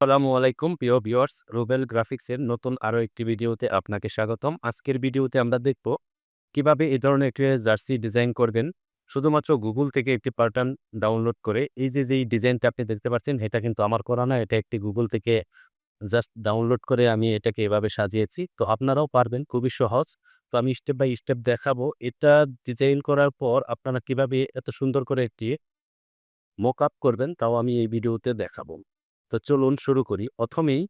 আসসালামু আলাইকুম, প্রিয় ভিউয়ার্স। রুবেল গ্রাফিক্সের নতুন আরও একটি ভিডিওতে আপনাকে স্বাগতম। আজকের ভিডিওতে আমরা দেখব কীভাবে এই ধরনের একটি জার্সি ডিজাইন করবেন। শুধুমাত্র গুগল থেকে একটি প্যাটার্ন ডাউনলোড করে এই যে, যেই ডিজাইনটা আপনি দেখতে পাচ্ছেন, এটা কিন্তু আমার করা না। এটা একটি গুগল থেকে জাস্ট ডাউনলোড করে আমি এটাকে এভাবে সাজিয়েছি। তো আপনারাও পারবেন, খুবই সহজ। তো আমি স্টেপ বাই স্টেপ দেখাবো। এটা ডিজাইন করার পর আপনারা কীভাবে এত সুন্দর করে একটি মোক আপ করবেন, তাও আমি এই ভিডিওতে দেখাবো। তো চলুন শুরু করি। প্রথমেই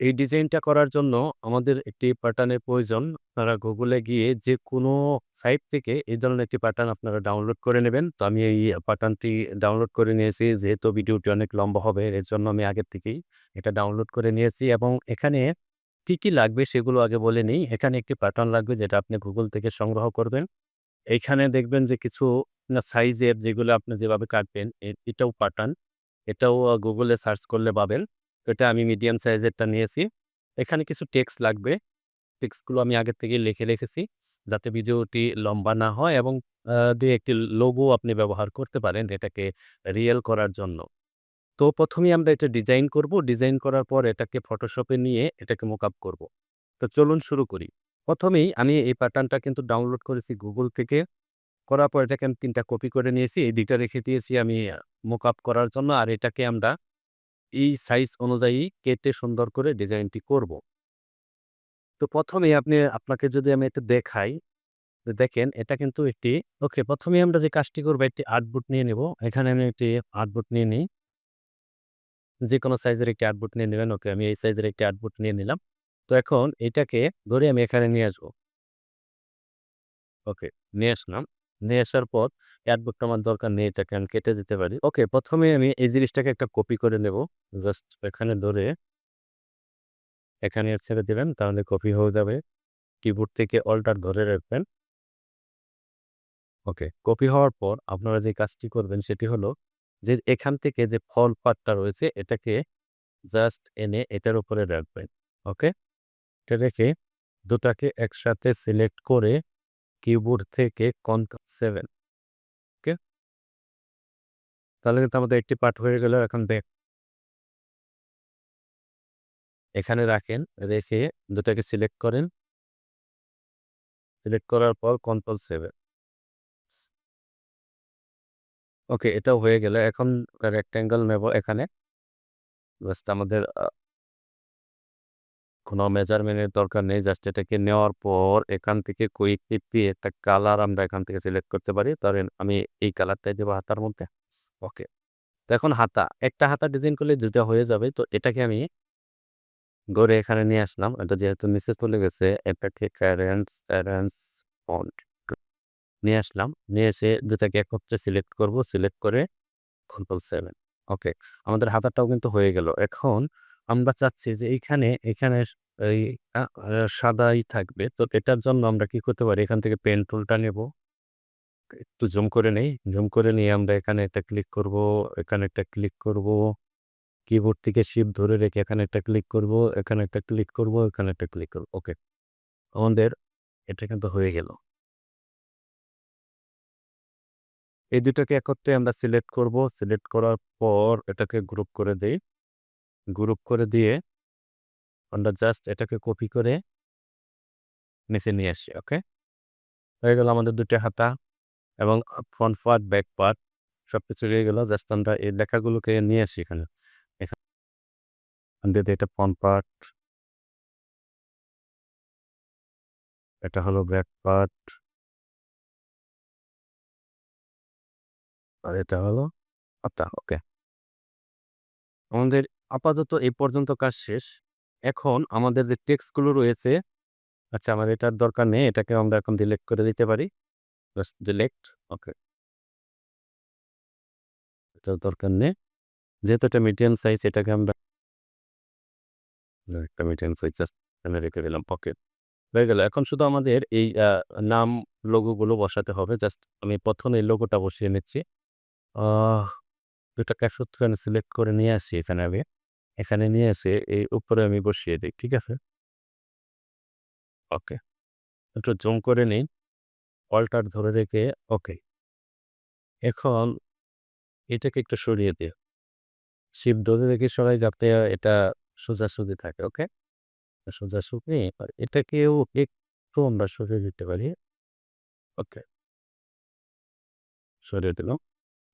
এই ডিজাইনটা করার জন্য আমাদের একটি প্যাটার্নের প্রয়োজন। আপনারা গুগলে গিয়ে যে কোনো সাইট থেকে এই ধরনের একটি প্যাটার্ন আপনারা ডাউনলোড করে নেবেন। তো আমি এই প্যাটার্নটি ডাউনলোড করে নিয়েছি। যেহেতু ভিডিওটি অনেক লম্বা হবে, এর জন্য আমি আগের থেকেই এটা ডাউনলোড করে নিয়েছি এবং এখানে কী কী লাগবে সেগুলো আগে বলে নিই। এখানে একটি প্যাটার্ন লাগবে যেটা আপনি গুগল থেকে সংগ্রহ করবেন। এইখানে দেখবেন যে কিছু সাইজের যেগুলো আপনি যেভাবে কাটবেন এটাও প্যাটার্ন এটাও গুগলে সার্চ করলে পাবেন। এটা আমি মিডিয়াম সাইজেরটা নিয়েছি। এখানে কিছু টেক্সট লাগবে। টেক্সটগুলো আমি আগের থেকে লিখে রেখেছি, যাতে ভিডিওটি লম্বা না হয় এবং দুই একটি লোগো আপনি ব্যবহার করতে পারেন এটাকে রিয়েল করার জন্য। তো প্রথমেই আমরা এটা ডিজাইন করব। ডিজাইন করার পর এটাকে ফটোশপে নিয়ে এটাকে মোক আপ করব। তো চলুন শুরু করি। প্রথমেই আমি এই প্যাটার্নটা কিন্তু ডাউনলোড করেছি গুগল থেকে। করার পর এটাকে আমি তিনটা কপি করে নিয়েছি। এই দিকটা রেখে দিয়েছি আমি মোক আপ করার জন্য আর এটাকে আমরা এই সাইজ অনুযায়ী কেটে সুন্দর করে ডিজাইনটি করব। তো প্রথমে আপনি, আপনাকে যদি আমি এটা দেখাই দেখেন, এটা কিন্তু একটি, ওকে, প্রথমে আমরা যে কাজটি করব, একটি আর্টবুট নিয়ে নেব। এখানে আমি একটি আর্টবুট নিয়ে নিই। যে কোনো সাইজের একটি আর্টবুট নিয়ে নেবেন, ওকে, আমি এই সাইজের একটি আর্টবুট নিয়ে নিলাম। তো এখন এটাকে ধরে আমি এখানে নিয়ে আসব। ওকে, নিয়ে আসলাম। নিয়ে আসার পর অ্যাডবুকটা আমার দরকার নেই, এটাকে আমি কেটে দিতে পারি। ওকে, প্রথমে আমি এই জিনিসটাকে একটা কপি করে নেব। জাস্ট এখানে ধরে এখানে ছেড়ে দিবেন, তাহলে কপি হয়ে যাবে। কিবোর্ড থেকে অল্টার ধরে রাখবেন। ওকে, কপি হওয়ার পর আপনারা যে কাজটি করবেন সেটি হলো যে এখান থেকে যে ফল পার্টটা রয়েছে, এটাকে জাস্ট এনে এটার উপরে রাখবেন। ওকে, এটা রেখে দুটাকে একসাথে সিলেক্ট করে কিবোর্ড থেকে কন্ট্রোল সেভেন ওকে তাহলে কিন্তু আমাদের একটি পার্ট হয়ে গেল, এখন দেখ। এখানে রাখেন, রেখে দুটাকে সিলেক্ট করেন। সিলেক্ট করার পর কন্ট্রোল সেভেন ওকে এটাও হয়ে গেল। এখন রেক্ট্যাঙ্গেল নেব এখানে। আমাদের কোনো মেজারমেন্টের দরকার নেই। জাস্ট এটাকে নেওয়ার পর এখান থেকে কুইক টিপ দিয়ে একটা কালার আমরা এখান থেকে সিলেক্ট করতে পারি। ধরেন আমি এই কালারটাই দেবো হাতার মধ্যে। ওকে তো এখন হাতা। একটা হাতা ডিজাইন করলে দুটা হয়ে যাবে। তো এটাকে আমি গড়ে এখানে নিয়ে আসলাম। এটা যেহেতু নিচে চলে গেছে, এটাকে ক্যারেন্স ফন্ট নিয়ে আসলাম। নিয়ে এসে দুটাকে এক একত্রে সিলেক্ট করব। সিলেক্ট করে কন্ট্রোল সেভেন ওকে আমাদের হাতাটাও কিন্তু হয়ে গেল। এখন আমরা চাচ্ছি যে এইখানে, এখানে এই সাদাই থাকবে। তো এটার জন্য আমরা কি করতে পারি? এখান থেকে পেন টুলটা নেব। একটু জুম করে নেই। জুম করে নিয়ে আমরা এখানে একটা ক্লিক করব, এখানে একটা ক্লিক করব। কিবোর্ড থেকে শিফট ধরে রেখে এখানে একটা ক্লিক করব, এখানে একটা ক্লিক করব, এখানে একটা ক্লিক করব। ওকে আমাদের এটা কিন্তু হয়ে গেল। এই দুটোকে একত্রে আমরা সিলেক্ট করব। সিলেক্ট করার পর এটাকে গ্রুপ করে দেই। গ্রুপ করে দিয়ে আমরা জাস্ট এটাকে কপি করে নিচে নিয়ে আসি ওকে হয়ে গেল আমাদের দুটো হাতা এবং ফ্রন্ট পার্ট ব্যাক পার্ট সব কিছু রয়ে গেল। জাস্ট আমরা এই লেখাগুলোকে নিয়ে আসি এখানে। এখানে এটা ফ্রন্ট পার্ট এটা হলো ব্যাক পার্ট আর এটা হলো হাতা ওকে আমাদের আপাতত এই পর্যন্ত কাজ শেষ। এখন আমাদের যে টেক্সটগুলো রয়েছে আচ্ছা আমার এটার দরকার নেই, এটাকে আমরা এখন ডিলেক্ট করে দিতে পারি। জাস্ট ডিলেক্ট ওকে এটার দরকার নেই। যেহেতু এটা মিডিয়াম সাইজ এটাকে আমরা একটা মিডিয়াম সাইজ জাস্ট রেখে দিলাম পকেট হয়ে গেল। এখন শুধু আমাদের এই নাম লোগোগুলো বসাতে হবে। জাস্ট আমি প্রথমে এই লোগোটা বসিয়ে নিচ্ছি। দুটা ক্যাপসূত্র সিলেক্ট করে নিয়ে আসি এখানে আমি এখানে নিয়ে এসে এই উপরে আমি বসিয়ে দিই, ঠিক আছে? ওকে। একটু জুম করে নিই অল্টার ধরে রেখে, ওকে। এখন এটাকে একটু সরিয়ে দিও শিপ ধরে রেখে সরাই যাতে এটা সোজাসুজি থাকে, ওকে? সোজাসুজি এটাকেও একটু আমরা সরিয়ে দিতে পারি, ওকে। সরিয়ে দিলাম।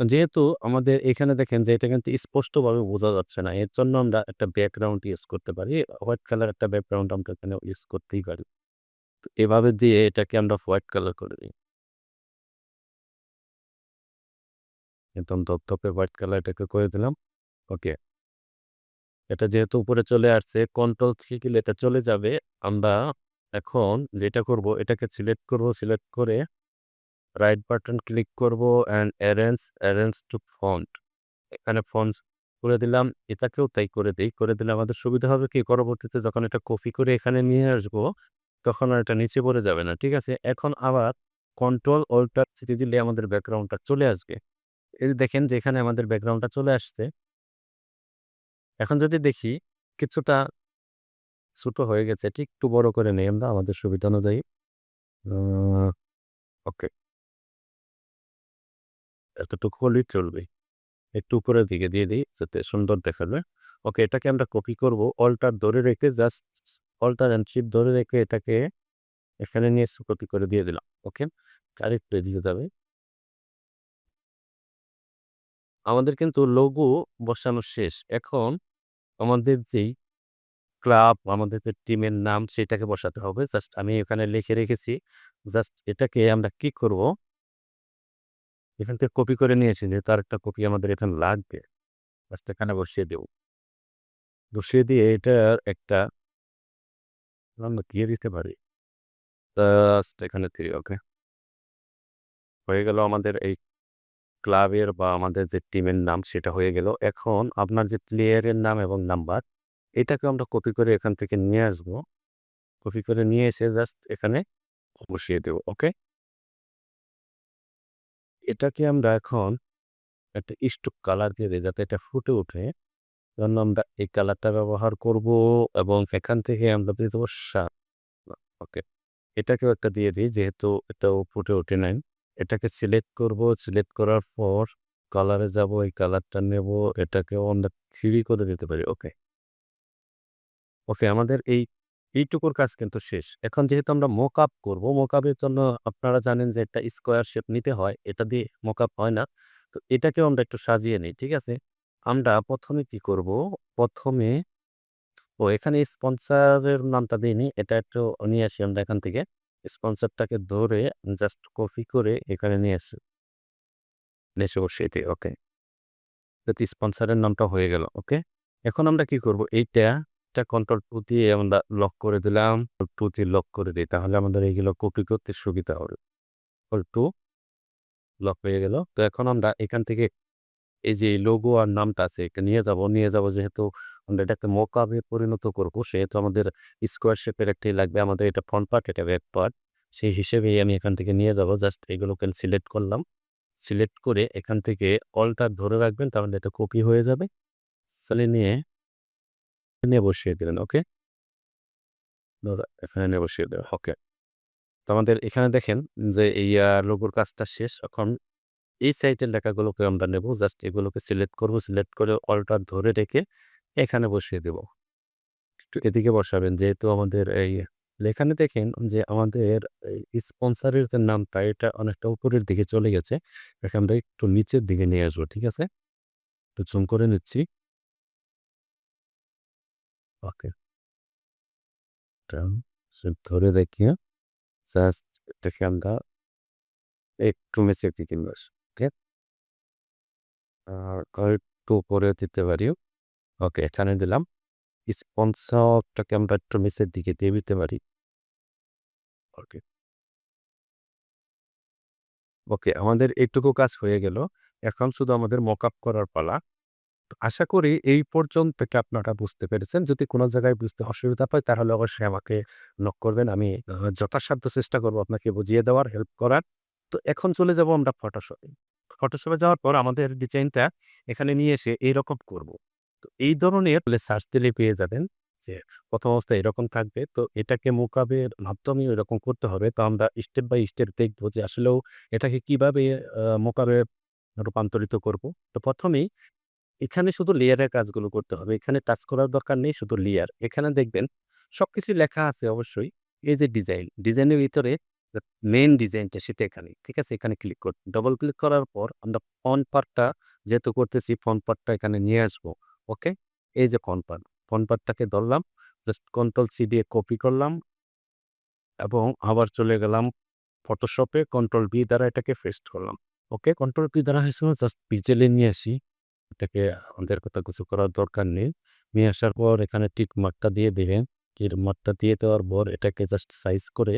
যেহেতু আমাদের এখানে দেখেন যে, এটা কিন্তু স্পষ্টভাবে বোঝা যাচ্ছে না। এর জন্য আমরা একটা ব্যাকগ্রাউন্ড ইউজ করতে পারি। হোয়াইট কালার একটা ব্যাকগ্রাউন্ড আমরা এখানে ইউজ করতেই পারি। এভাবে দিয়ে এটাকে আমরা হোয়াইট কালার করে দিই। একদম ধপধপে হোয়াইট কালার এটাকে করে দিলাম। ওকে এটা যেহেতু উপরে চলে আসছে কন্ট্রোল থ্রি কিলে এটা চলে যাবে। আমরা এখন যেটা করব, এটাকে সিলেক্ট করব। সিলেক্ট করে রাইট বাটন ক্লিক করব and arrange arrange to font এখানে ফন্ট করে দিলাম, এটাকেও তাই করে দিই। করে দিলে আমাদের সুবিধা হবে কি? পরবর্তীতে যখন এটা কপি করে এখানে নিয়ে আসব, তখন আর এটা নিচে পড়ে যাবে না, ঠিক আছে? এখন আবার কন্ট্রোল অল্টার সিটি দিলে আমাদের ব্যাকগ্রাউন্ডটা চলে আসবে। এই দেখেন যে এখানে আমাদের ব্যাকগ্রাউন্ডটা চলে আসছে। এখন যদি দেখি কিছুটা ছোট হয়ে গেছে ঠিক একটু বড় করে নেই আমরা, আমাদের সুবিধা অনুযায়ী। ওকে এতটুকু হলেই চলবে। একটু উপরের দিকে দিয়ে দিই, যাতে সুন্দর দেখাবে। ওকে, এটাকে আমরা কপি করব। অল্টার ধরে রেখে জাস্ট অল্টার অ্যান্ড শিপ ধরে রেখে এটাকে এখানে নিয়ে এসে কপি করে দিয়ে দিলাম, ওকে? আরেকটু দিতে যাবে আমাদের কিন্তু লোগো বসানো শেষ। এখন আমাদের যেই ক্লাব আমাদের যে টিমের নাম, সেটাকে বসাতে হবে। জাস্ট আমি এখানে লিখে রেখেছি। জাস্ট এটাকে আমরা কি করব? এখান থেকে কপি করে নিয়েছি যে তার একটা কপি আমাদের এখানে লাগবে। জাস্ট এখানে বসিয়ে দেব। বসিয়ে দিয়ে এটার একটা আমরা দিয়ে দিতে পারি। জাস্ট এখানে থ্রি ওকে হয়ে গেল আমাদের এই ক্লাবের বা আমাদের যে টিমের নাম সেটা হয়ে গেল। এখন আপনার যে প্লেয়ারের নাম এবং নাম্বার এটাকে আমরা কপি করে এখান থেকে নিয়ে আসব। কপি করে নিয়ে এসে জাস্ট এখানে বসিয়ে দেব ওকে এটাকে আমরা এখন একটা স্টুক কালার দিয়ে দিই, যাতে এটা ফুটে ওঠে। জন্য আমরা এই কালারটা ব্যবহার করব এবং এখান থেকে আমরা দিয়ে দেবো ওকে, এটাকেও একটা দিয়ে দিই, যেহেতু এটাও ফুটে ওঠে নাই। এটাকে সিলেক্ট করব, সিলেক্ট করার পর কালারে যাব, এই কালারটা নেব, এটাকেও আমরা থ্রি করে দিতে পারি, ওকে। ওকে, আমাদের এই এইটুকুর কাজ কিন্তু শেষ। এখন যেহেতু আমরা মোক আপ করব মোক আপের জন্য আপনারা জানেন যে একটা স্কোয়ার শেপ নিতে হয়, এটা দিয়ে মোক আপ হয় না। তো এটাকেও আমরা একটু সাজিয়ে নিই, ঠিক আছে? আমরা প্রথমে কি করব? প্রথমে, ও এখানে স্পন্সারের নামটা দিইনি, এটা একটু নিয়ে আসি আমরা এখান থেকে। স্পন্সারটাকে ধরে জাস্ট কপি করে এখানে নিয়ে আসি। এসে দিই ওকে স্পন্সারের নামটা হয়ে গেল ওকে এখন আমরা কি করব? এইটা একটা কন্ট্রোল টু দিয়ে আমরা লক করে দিলাম। টু দিয়ে লক করে দিই, তাহলে আমাদের এইগুলো কপি করতে সুবিধা হবে। টু লক হয়ে গেল। তো এখন আমরা এখান থেকে এই যে লোগো আর নামটা আছে, এটা নিয়ে যাব। নিয়ে যাব যেহেতু আমরা এটাকে মোকাবে পরিণত করব, সেহেতু আমাদের স্কোয়ার শেপের একটাই লাগবে, আমাদের এটা ফ্রন্ট পার্ট এটা ব্যাক পার্ট সেই হিসেবেই আমি এখান থেকে নিয়ে যাব। জাস্ট এগুলোকে সিলেক্ট করলাম। সিলেক্ট করে এখান থেকে অলটা ধরে রাখবেন, তাহলে এটা কপি হয়ে যাবে। তাহলে নিয়ে নিয়ে বসিয়ে দিলেন, ওকে? এখানে নিয়ে বসিয়ে দেবেন ওকে। তো আমাদের এখানে দেখেন যে এই লোগোর কাজটা শেষ, এখন এই সাইটের লেখাগুলোকে আমরা নেব জাস্ট এগুলোকে সিলেক্ট করব সিলেক্ট করে অল্টার ধরে রেখে এখানে বসিয়ে দেব। এদিকে বসাবেন, যেহেতু আমাদের এই, এখানে দেখেন যে আমাদের স্পন্সারের যে নামটা, এটা অনেকটা উপরের দিকে চলে গেছে এখানে আমরা একটু নিচের দিকে নিয়ে আসব, ঠিক আছে? তো জুম করে নিচ্ছি। ওকে। ধরে দেখিয়ে জাস্ট এটাকে আমরা একটু মেসের দিকে নিয়ে আসব ওকে? আর একটু উপরে দিতে পারি। ওকে, এখানে দিলাম। স্পন্সরটাকে আমরা একটু মেসের দিকে দিয়ে দিতে পারি। ওকে। ওকে, আমাদের এইটুকু কাজ হয়ে গেল। এখন শুধু আমাদের মক আপ করার পালা। আশা করি এই পর্যন্ত থেকে আপনারা বুঝতে পেরেছেন। যদি কোনো জায়গায় বুঝতে অসুবিধা হয়, তাহলে অবশ্যই আমাকে নক করবেন। আমি যথাসাধ্য চেষ্টা করব আপনাকে বুঝিয়ে দেওয়ার হেল্প করার। তো এখন চলে যাব আমরা ফটোশপে ফটোশপে যাওয়ার পর আমাদের ডিজাইনটা এখানে নিয়ে এসে এইরকম করব। তো এই ধরনের সার্চ দিলে পেয়ে যাবেন যে প্রথম অবস্থা এরকম থাকবে। তো এটাকে মোকাবের মাধ্যমে এরকম করতে হবে। তো আমরা স্টেপ বাই স্টেপ দেখব যে আসলেও এটাকে কীভাবে মোকাবে রূপান্তরিত করব। তো প্রথমেই এখানে শুধু লেয়ারের কাজগুলো করতে হবে, এখানে টাচ করার দরকার নেই, শুধু লেয়ার এখানে দেখবেন সব সবকিছু লেখা আছে অবশ্যই, এই যে ডিজাইন ডিজাইনের ভিতরে মেন ডিজাইনটা সেটা এখানে, ঠিক আছে? এখানে ক্লিক কর ডবল ক্লিক করার পর আমরা ফন্ট পার্টটা যেহেতু করতেছি ফন্ট পার্টটা এখানে নিয়ে আসব ওকে এই যে ফন্ট পার্ট ফন্ট পার্টটাকে ধরলাম জাস্ট কন্ট্রোল সি দিয়ে কপি করলাম এবং আবার চলে গেলাম ফটোশপে কন্ট্রোল বি দ্বারা এটাকে পেস্ট করলাম ওকে কন্ট্রোল বি দ্বারা হয়েছিল জাস্ট পিজেলে নিয়ে আসি। এটাকে আমাদের কথা কিছু করার দরকার নেই। নিয়ে আসার পর এখানে টিক মার্কটা দিয়ে দিবেন। টিক মার্কটা দিয়ে দেওয়ার পর এটাকে জাস্ট সাইজ করে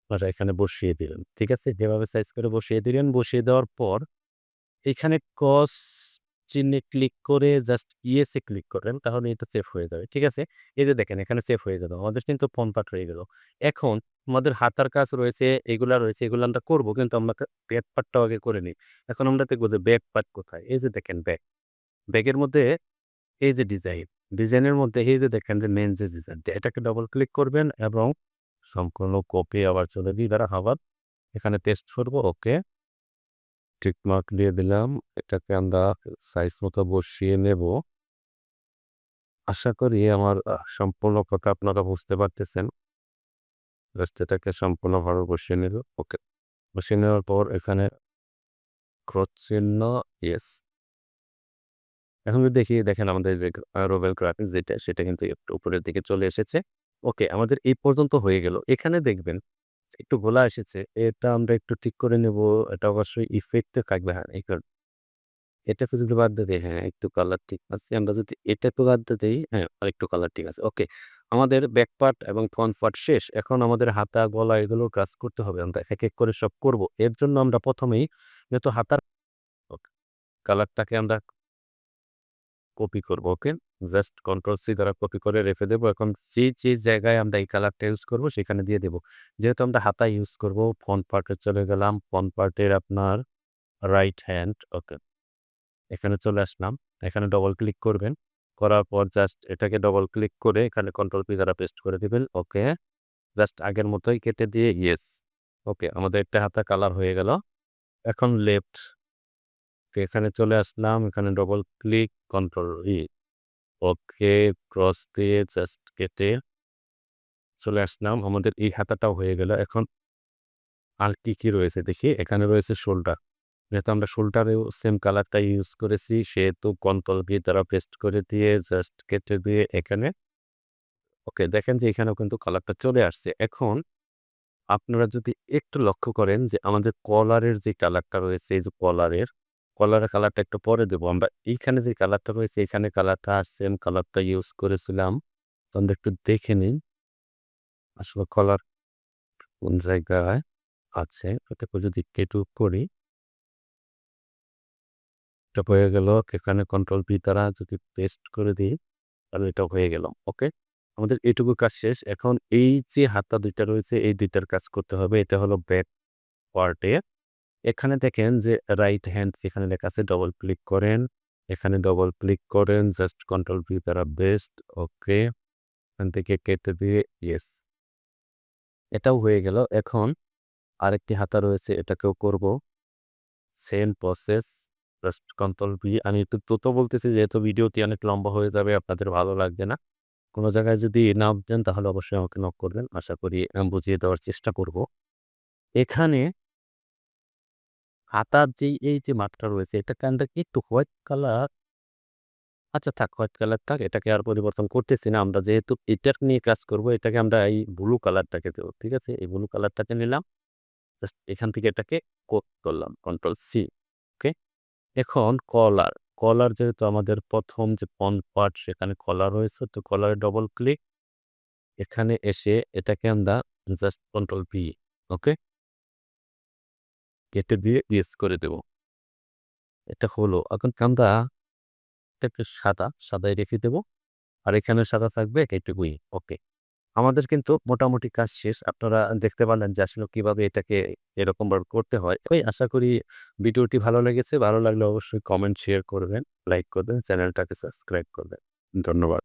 আপনারা এখানে বসিয়ে দিলেন ঠিক আছে? যেভাবে সাইজ করে বসিয়ে দিলেন বসিয়ে দেওয়ার পর এখানে কস চিহ্নে ক্লিক করে জাস্ট ইয়েসে ক্লিক করেন তাহলে এটা সেভ হয়ে যাবে। ঠিক আছে? এই যে দেখেন, এখানে সেভ হয়ে গেল। আমাদের কিন্তু ফোন পার্ট হয়ে গেল। এখন আমাদের হাতার কাজ রয়েছে, এগুলা রয়েছে, এগুলো আমরা করব, কিন্তু আমরা ব্যাক পার্টটাও আগে করে নিই। এখন আমরা দেখব যে ব্যাক পার্ট কোথায়? এই যে দেখেন ব্যাক ব্যাগের মধ্যে এই যে ডিজাইন, ডিজাইনের মধ্যে এই যে দেখেন যে মেন যে ডিজাইন এটাকে ডবল ক্লিক করবেন এবং সম্পূর্ণ কপি আবার চলে দ্বারা আবার এখানে টেস্ট করব ওকে টিক মার্ক দিয়ে দিলাম, এটাকে আমরা সাইজ মতো বসিয়ে নেব। আশা করি আমার সম্পূর্ণ কথা আপনারা বুঝতে পারতেছেন। জাস্ট এটাকে সম্পূর্ণভাবে বসিয়ে নেব ওকে বসিয়ে নেওয়ার পর এখানে ক্রস চিহ্ন ইয়েস এখন যদি দেখি, দেখেন আমাদের রোবেল গ্রাফিক্স যেটা, সেটা কিন্তু একটু উপরের দিকে চলে এসেছে। ওকে, আমাদের এই পর্যন্ত হয়ে গেল। এখানে দেখবেন, একটু গোলা এসেছে, এটা আমরা একটু ঠিক করে নেব। এটা অবশ্যই ইফেক্টে থাকবে হ্যাঁ এই কারণ। এটাকে যদি বাদ দিয়ে হ্যাঁ একটু কালার ঠিক আছে। আমরা যদি এটাকে বাদ দিয়ে দিই হ্যাঁ আর একটু কালার ঠিক আছে। ওকে, আমাদের ব্যাক পার্ট এবং ফ্রন্ট পার্ট শেষ। এখন আমাদের হাতা, গলা এগুলো কাজ করতে হবে। আমরা এক এক করে সব করব। এর জন্য আমরা প্রথমেই যেহেতু হাতার কালারটাকে আমরা কপি করব ওকে জাস্ট কন্ট্রোল সি দ্বারা কপি করে রেখে দেবো। এখন যে যে জায়গায় আমরা এই কালারটা ইউজ করব, সেখানে দিয়ে দেব। যেহেতু আমরা হাতা ইউজ করব ফ্রন্ট পার্টে চলে গেলাম। ফ্রন্ট পার্টের আপনার রাইট হ্যান্ড ওকে এখানে চলে আসলাম। এখানে ডবল ক্লিক করবেন। করার পর জাস্ট এটাকে ডবল ক্লিক করে এখানে কন্ট্রোল পি দ্বারা পেস্ট করে দেবেন ওকে জাস্ট আগের মতোই কেটে দিয়ে ইয়েস ওকে আমাদের একটা হাতা কালার হয়ে গেল। এখন লেফট এখানে চলে আসলাম। এখানে double click control E okay cross দিয়ে জাস্ট কেটে চলে আসলাম। আমাদের এই হাতাটাও হয়ে গেল। এখন আর কি কি রয়েছে দেখি? এখানে রয়েছে শোল্ডার যেহেতু আমরা শোল্ডারেও সেম কালারটা ইউজ করেছি, সেহেতু কন্ট্রোল বি দ্বারা পেস্ট করে দিয়ে জাস্ট কেটে দিয়ে এখানে ওকে, দেখেন যে এখানেও কিন্তু কালারটা চলে আসছে। এখন আপনারা যদি একটু লক্ষ্য করেন যে আমাদের কলারের যে কালারটা রয়েছে, এই যে কলারের কলারের কালারটা একটু পরে দেবো। আমরা এইখানে যে কালারটা রয়েছে এখানে কালারটা সেম কালারটা ইউজ করেছিলাম। তো আমরা একটু দেখে নিন আসলে কলার কোন জায়গায় আছে ওটাকে যদি কেটু করি। এটা হয়ে গেল, এখানে কন্ট্রোল বি দ্বারা যদি পেস্ট করে দিই, তাহলে এটা হয়ে গেল ওকে আমাদের এইটুকু কাজ শেষ। এখন এই যে হাতটা দুইটা রয়েছে, এই দুইটার কাজ করতে হবে। এটা হলো ব্যাক পার্টে এখানে দেখেন যে রাইট হ্যান্ড যেখানে লেখা আছে ডবল ক্লিক করেন। এখানে ডবল ক্লিক করেন জাস্ট কন্ট্রোল ভি দ্বারা বেস্ট ওকে এখান থেকে কেটে দিয়ে ইয়েস এটাও হয়ে গেল। এখন আরেকটি হাতা রয়েছে, এটাকেও করব। Same process just control V আমি একটু দ্রুত বলতেছি, যেহেতু ভিডিওটি অনেক লম্বা হয়ে যাবে, আপনাদের ভালো লাগবে না। কোনো জায়গায় যদি না দেন, তাহলে অবশ্যই আমাকে নক করবেন। আশা করি বুঝিয়ে দেওয়ার চেষ্টা করব। এখানে হাতার যে এই যে মাঠটা রয়েছে আমরা কি একটু হোয়াইট কালার? আচ্ছা থাক, হোয়াইট কালার থাক, এটাকে আর পরিবর্তন করতেছি না আমরা। যেহেতু এটার নিয়ে কাজ করব, এটাকে আমরা এই ব্লু কালারটাকে দেবো, ঠিক আছে? এই ব্লু কালারটাকে নিলাম জাস্ট এখান থেকে এটাকে কোট করলাম কন্ট্রোল সি ওকে এখন কলার কলার যেহেতু আমাদের প্রথম যে পন পার্ট সেখানে কলার রয়েছে তো কলারে ডবল ক্লিক এখানে এসে এটাকে আমরা জাস্ট কন্ট্রোল পি ওকে কেটে দিয়ে ইয়েস করে দেব। এটা হলো, এখন আমরা এটাকে সাদা, সাদায় রেখে দেব। আর এখানে সাদা থাকবে এইটুকুই ওকে। আমাদের কিন্তু মোটামুটি কাজ শেষ। আপনারা দেখতে পারলেন যে আসলে কীভাবে এটাকে এরকম ভাবে করতে হয়। ওই আশা করি ভিডিওটি ভালো লেগেছে। ভালো লাগলে অবশ্যই কমেন্ট শেয়ার করবেন লাইক করবেন, চ্যানেলটাকে সাবস্ক্রাইব করবেন। ধন্যবাদ।